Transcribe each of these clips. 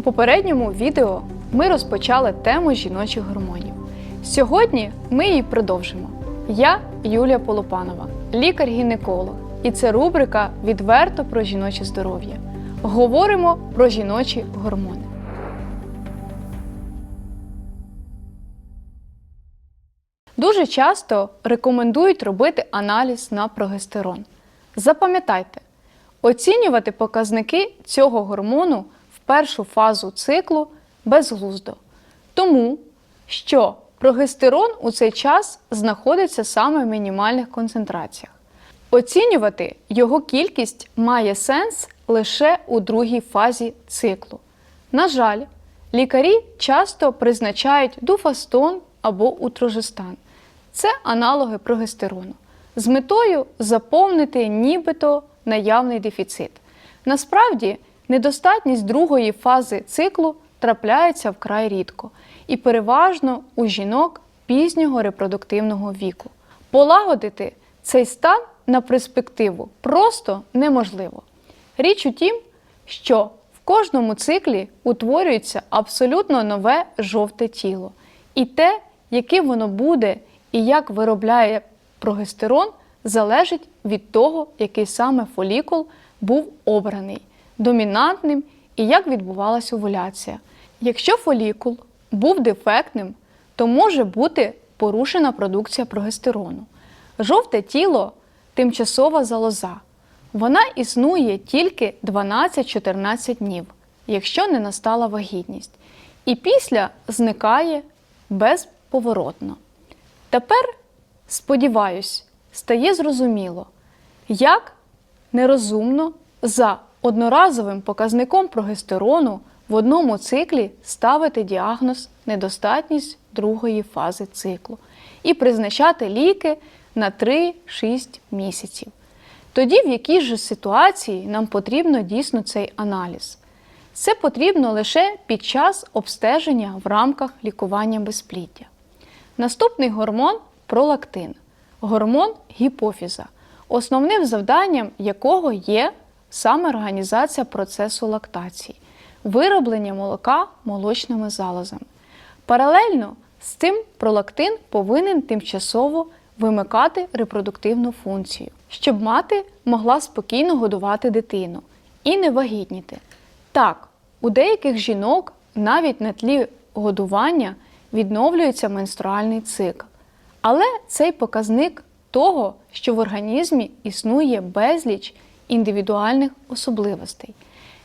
У попередньому відео ми розпочали тему жіночих гормонів. Сьогодні ми її продовжимо. Я Юлія Полупанова, лікар-гінеколог, і це рубрика Відверто про жіноче здоров'я. Говоримо про жіночі гормони. Дуже часто рекомендують робити аналіз на прогестерон. Запам'ятайте, оцінювати показники цього гормону першу фазу циклу безглуздо, тому що прогестерон у цей час знаходиться саме в мінімальних концентраціях. Оцінювати його кількість має сенс лише у другій фазі циклу. На жаль, лікарі часто призначають дуфастон або утрожестан. Це аналоги прогестерону з метою заповнити нібито наявний дефіцит. Насправді, недостатність другої фази циклу трапляється вкрай рідко і переважно у жінок пізнього репродуктивного віку. Полагодити цей стан на перспективу просто неможливо. Річ у тім, що в кожному циклі утворюється абсолютно нове жовте тіло, і те, яким воно буде і як виробляє прогестерон, залежить від того, який саме фолікул був обраний, домінантним і як відбувалася овуляція. Якщо фолікул був дефектним, то може бути порушена продукція прогестерону. Жовте тіло тимчасова залоза. Вона існує тільки 12-14 днів, якщо не настала вагітність, і після зникає безповоротно. Тепер, сподіваюсь, стає зрозуміло, як нерозумно за одноразовим показником прогестерону в одному циклі ставити діагноз недостатність другої фази циклу і призначати ліки на 3-6 місяців. Тоді в якій же ситуації нам потрібно дійсно цей аналіз? Це потрібно лише під час обстеження в рамках лікування безпліддя. Наступний гормон пролактин, гормон гіпофіза, основним завданням якого є саме організація процесу лактації, вироблення молока молочними залозами. Паралельно з цим пролактин повинен тимчасово вимикати репродуктивну функцію, щоб мати могла спокійно годувати дитину і не вагітніти. Так, у деяких жінок навіть на тлі годування відновлюється менструальний цикл. Але цей показник того, що в організмі існує безліч індивідуальних особливостей.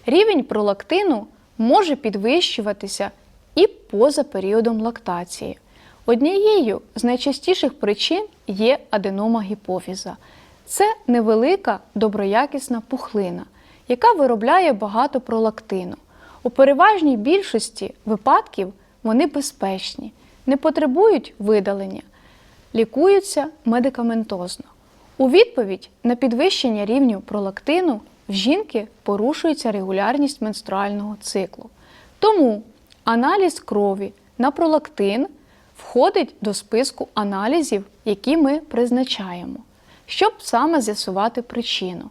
Рівень пролактину може підвищуватися і поза періодом лактації. Однією з найчастіших причин є аденома гіпофіза. Це невелика доброякісна пухлина, яка виробляє багато пролактину. У переважній більшості випадків вони безпечні, не потребують видалення, лікуються медикаментозно. У відповідь на підвищення рівню пролактину в жінки порушується регулярність менструального циклу. Тому аналіз крові на пролактин входить до списку аналізів, які ми призначаємо, щоб саме з'ясувати причину.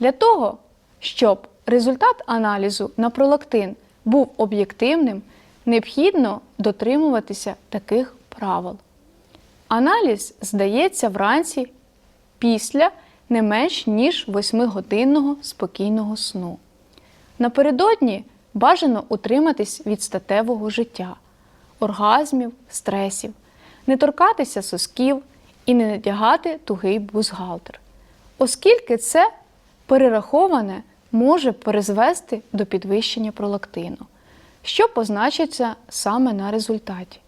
Для того, щоб результат аналізу на пролактин був об'єктивним, необхідно дотримуватися таких правил. Аналіз здається вранці після не менш ніж 8-годинного спокійного сну. Напередодні бажано утриматись від статевого життя, оргазмів, стресів, не торкатися сосків і не надягати тугий бузгалтер, оскільки це перераховане може призвести до підвищення пролактину, що позначиться саме на результаті.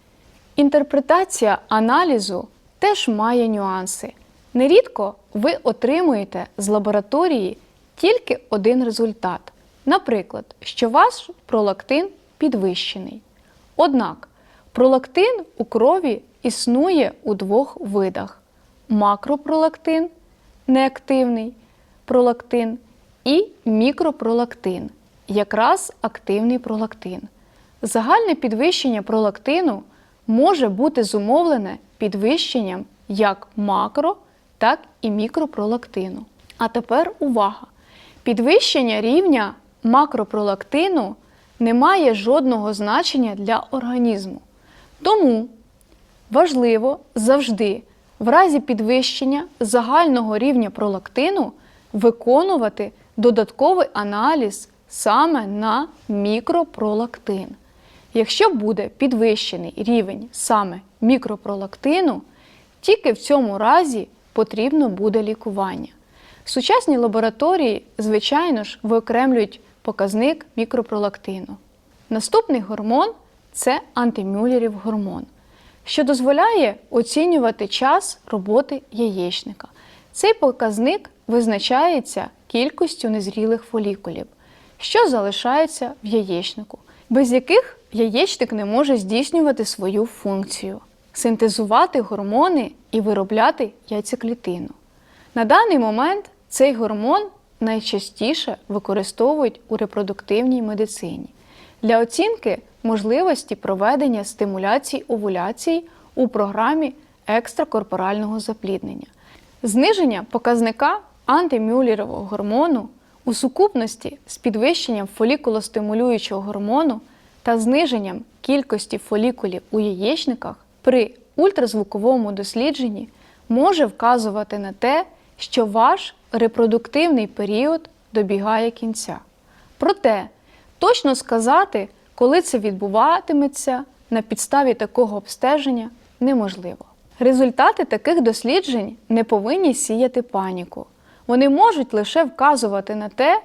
Інтерпретація аналізу теж має нюанси. Нерідко ви отримуєте з лабораторії тільки один результат. Наприклад, що ваш пролактин підвищений. Однак пролактин у крові існує у двох видах: макропролактин неактивний пролактин і мікропролактин, якраз активний пролактин. Загальне підвищення пролактину може бути зумовлене підвищенням як макро, так і мікропролактину. А тепер увага! Підвищення рівня макропролактину не має жодного значення для організму. Тому важливо завжди, в разі підвищення загального рівня пролактину, виконувати додатковий аналіз саме на мікропролактин. Якщо буде підвищений рівень саме мікропролактину, тільки в цьому разі потрібно буде лікування. Сучасні лабораторії, звичайно ж, виокремлюють показник мікропролактину. Наступний гормон це антимюллерів гормон, що дозволяє оцінювати час роботи яєчника. Цей показник визначається кількістю незрілих фолікулів, що залишаються в яєчнику, без яких яєчник не може здійснювати свою функцію синтезувати гормони і виробляти яйцеклітину. На даний момент цей гормон найчастіше використовують у репродуктивній медицині для оцінки можливості проведення стимуляції овуляції у програмі екстракорпорального запліднення. Зниження показника антимюллерового гормону у сукупності з підвищенням фолікулостимулюючого гормону та зниженням кількості фолікулів у яєчниках при ультразвуковому дослідженні може вказувати на те, що ваш репродуктивний період добігає кінця. Проте точно сказати, коли це відбуватиметься на підставі такого обстеження, неможливо. Результати таких досліджень не повинні сіяти паніку. Вони можуть лише вказувати на те,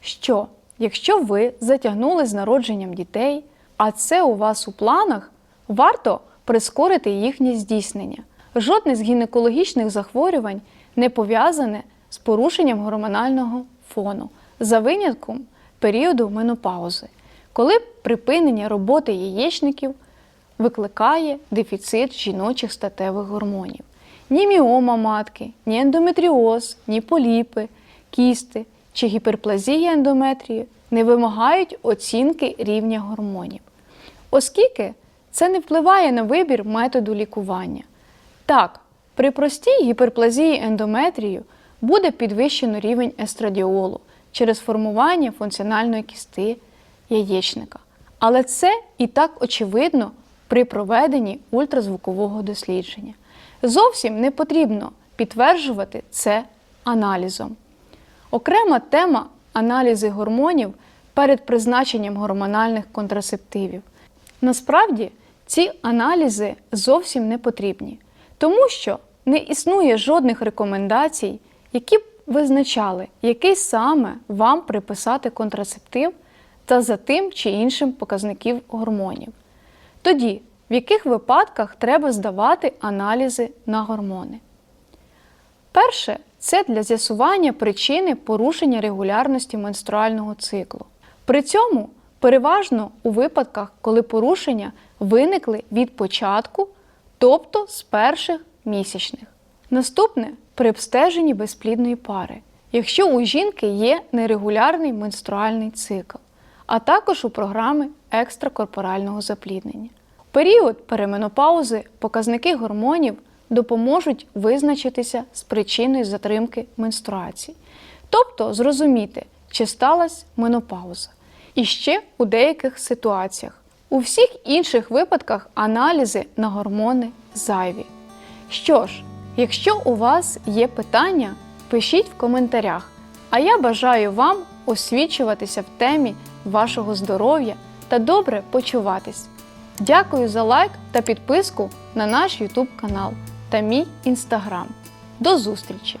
що якщо ви затягнули з народженням дітей, а це у вас у планах, варто прискорити їхнє здійснення. Жодне з гінекологічних захворювань не пов'язане з порушенням гормонального фону за винятком періоду менопаузи, коли припинення роботи яєчників викликає дефіцит жіночих статевих гормонів. Ні міома матки, ні ендометріоз, ні поліпи, кісти чи гіперплазія ендометрії не вимагають оцінки рівня гормонів, оскільки це не впливає на вибір методу лікування. Так, при простій гіперплазії ендометрію буде підвищено рівень естрадіолу через формування функціональної кісти яєчника. Але це і так очевидно при проведенні ультразвукового дослідження. Зовсім не потрібно підтверджувати це аналізом. Окрема тема аналізи гормонів перед призначенням гормональних контрацептивів. Насправді, ці аналізи зовсім не потрібні, тому що не існує жодних рекомендацій, які б визначали, який саме вам приписати контрацептив та за тим чи іншим показників гормонів. Тоді, в яких випадках треба здавати аналізи на гормони? Перше це для з'ясування причини порушення регулярності менструального циклу. При цьому переважно у випадках, коли порушення виникли від початку, тобто з перших місячних. Наступне при обстеженні безплідної пари, якщо у жінки є нерегулярний менструальний цикл, а також у програми екстракорпорального запліднення. Період переменопаузи показники гормонів допоможуть визначитися з причиною затримки менструації, тобто зрозуміти, чи сталася менопауза. І ще у деяких ситуаціях. У всіх інших випадках аналізи на гормони зайві. Що ж, якщо у вас є питання, пишіть в коментарях. А я бажаю вам освічуватися в темі вашого здоров'я та добре почуватись. Дякую за лайк та підписку на наш YouTube канал та мій інстаграм. До зустрічі!